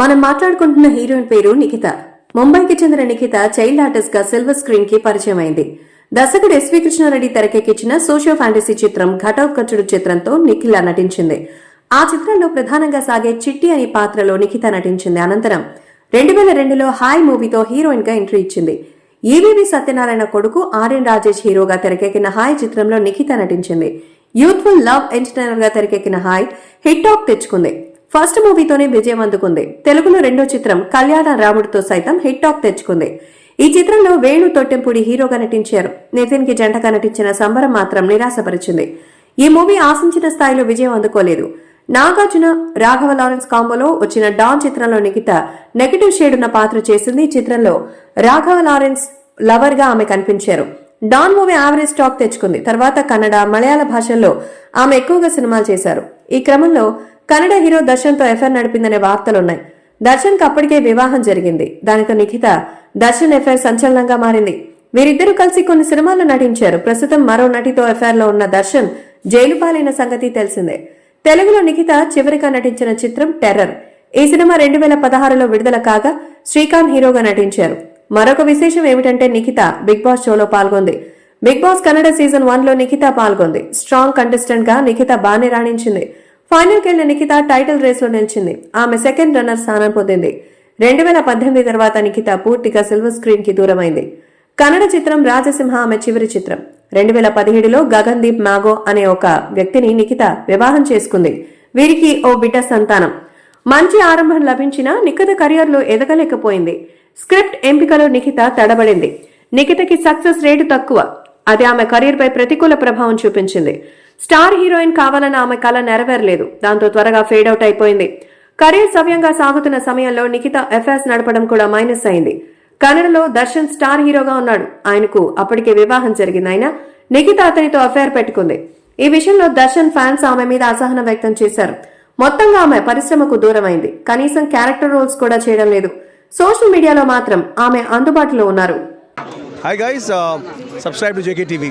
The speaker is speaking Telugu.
మనం మాట్లాడుకుంటున్న హీరోయిన్ పేరు నిఖిత. ముంబైకి చెందిన నిఖిత చైల్డ్ ఆర్టిస్ట్గా సిల్వర్ స్క్రీన్కి పరిచయం అయింది దర్శకుడు ఎస్వి కృష్ణారెడ్డి తెరకెక్కించిన సోషో ఫ్యాంటసీ చిత్రం ఘటోత్కచుడు చిత్రంతో నిఖిల నటించింది. ఆ చిత్రంలో ప్రధానంగా సాగే చిట్టి అనే పాత్రలో నిఖిత నటించింది అనంతరం. రెండు వేల రెండులో హాయ్ మూవీతో హీరోయిన్గా ఎంట్రీ ఇచ్చింది. ఈవీవి సత్యనారాయణ కొడుకు ఆర్యన్ రాజేష్ హీరోగా తెరకెక్కిన హాయ్ చిత్రంలో నిఖిత నటించింది. యూత్ఫుల్ లవ్ ఎంటర్టైనర్గా తెరకెక్కిన హాయ్ హిట్ టాక్ తెచ్చుకుంది. ఫస్ట్ మూవీతోనే విజయం అందుకుంది. తెలుగులో రెండో చిత్రం కళ్యాణ రాముడితో సైతం హిట్ టాక్ తెచ్చుకుంది. ఈ చిత్రంలో వేణు తొట్టెంపూడి హీరోగా నటించారు. నితిన్కి జంటగా నటించిన సంబరం మాత్రం నిరాశపరిచింది. ఈ మూవీ ఆశించిన స్థాయిలో విజయం అందుకోలేదు. నాగార్జున రాఘవ లారెన్స్ కాంబోలో వచ్చిన డాన్ చిత్రంలో నిఖిత నెగటివ్ షేడ్ ఉన్న పాత్ర చేసింది. ఈ చిత్రంలో రాఘవ లారెన్స్ లవర్గా ఆమె కనిపించారు. డాన్ మూవీ యావరేజ్ టాక్ తెచ్చుకుంది. తర్వాత కన్నడ మలయాళ భాషల్లో ఆమె ఎక్కువగా సినిమాలు చేశారు. ఈ క్రమంలో కన్నడ హీరో దర్శన్తో ఎఫ్ఐఆర్ నడిపిందనే వార్తలున్నాయి. దర్శన్కి అప్పటికే వివాహం జరిగింది. దానితో నిఖిత దర్శన్ ఎఫ్ఐఆర్ సంచలనంగా మారింది. వీరిద్దరూ కలిసి కొన్ని సినిమాల్లో నటించారు. ప్రస్తుతం మరో నటితో ఎఫ్ఐఆర్లో ఉన్న దర్శన్ జైలు పాలైన సంగతి తెలిసిందే. తెలుగులో నిఖిత చివరిగా నటించిన చిత్రం టెర్రర్. ఈ సినిమా రెండు వేల పదహారులో విడుదల కాగా శ్రీకాంత్ హీరోగా నటించారు. మరొక విశేషం ఏమిటంటే నిఖిత బిగ్ బాస్ షోలో పాల్గొంది. బిగ్ బాస్ కన్నడ సీజన్ వన్లో నిఖిత పాల్గొంది. స్ట్రాంగ్ కంటెస్టెంట్గా నిఖిత బానే రాణించింది. ఫైనల్ కెళ్ళిన నిఖిత టైటిల్ రేస్లో నిలిచింది. ఆమె సెకండ్ రన్నర్ స్థానం పొందింది. రెండు వేల పద్దెనిమిది తర్వాత నిఖిత పూర్తిగా సిల్వర్ స్క్రీన్కి దూరమైంది. కన్నడ చిత్రం రాజసింహ ఆమె చివరి చిత్రం. రెండు వేల పదిహేడులో గగన్దీప్ మాగో అనే ఒక వ్యక్తిని నిఖిత వివాహం చేసుకుంది. వీరికి ఓ బిడ్డ సంతానం. మంచి ఆరంభం లభించినా నిఖిత కెరియర్లో ఎదగలేకపోయింది. స్క్రిప్ట్ ఎంపికలో నిఖిత తడబడింది. నిఖితకి సక్సెస్ రేటు తక్కువ. అది ఆమె కెరీర్ పై ప్రతికూల ప్రభావం చూపించింది. స్టార్ హీరోయిన్ కావాలన్న ఆమె కళ నెరవేరలేదు. దాంతో త్వరగా ఫేడ్ అవుట్ అయిపోయింది. కెరీర్ సవ్యంగా సాగుతున్న సమయంలో నిఖిత ఎఫ్ఎస్ నడపడం కూడా మైనస్ అయింది. కన్నడలో దర్శన్ స్టార్ హీరోగా ఉన్నాడు. ఆయనకు అప్పటికే వివాహం జరిగింది. అయినా నిఖిత అతనితో అఫైర్ పెట్టుకుంది. ఈ విషయంలో దర్శన్ ఫ్యాన్స్ ఆమె మీద అసహనం వ్యక్తం చేశారు. మొత్తంగా ఆమె పరిశ్రమకు దూరమైంది. కనీసం క్యారెక్టర్ రోల్స్ కూడా చేయడం లేదు. సోషల్ మీడియాలో మాత్రం ఆమె అందుబాటులో ఉన్నారు. Hi guys subscribe to JK TV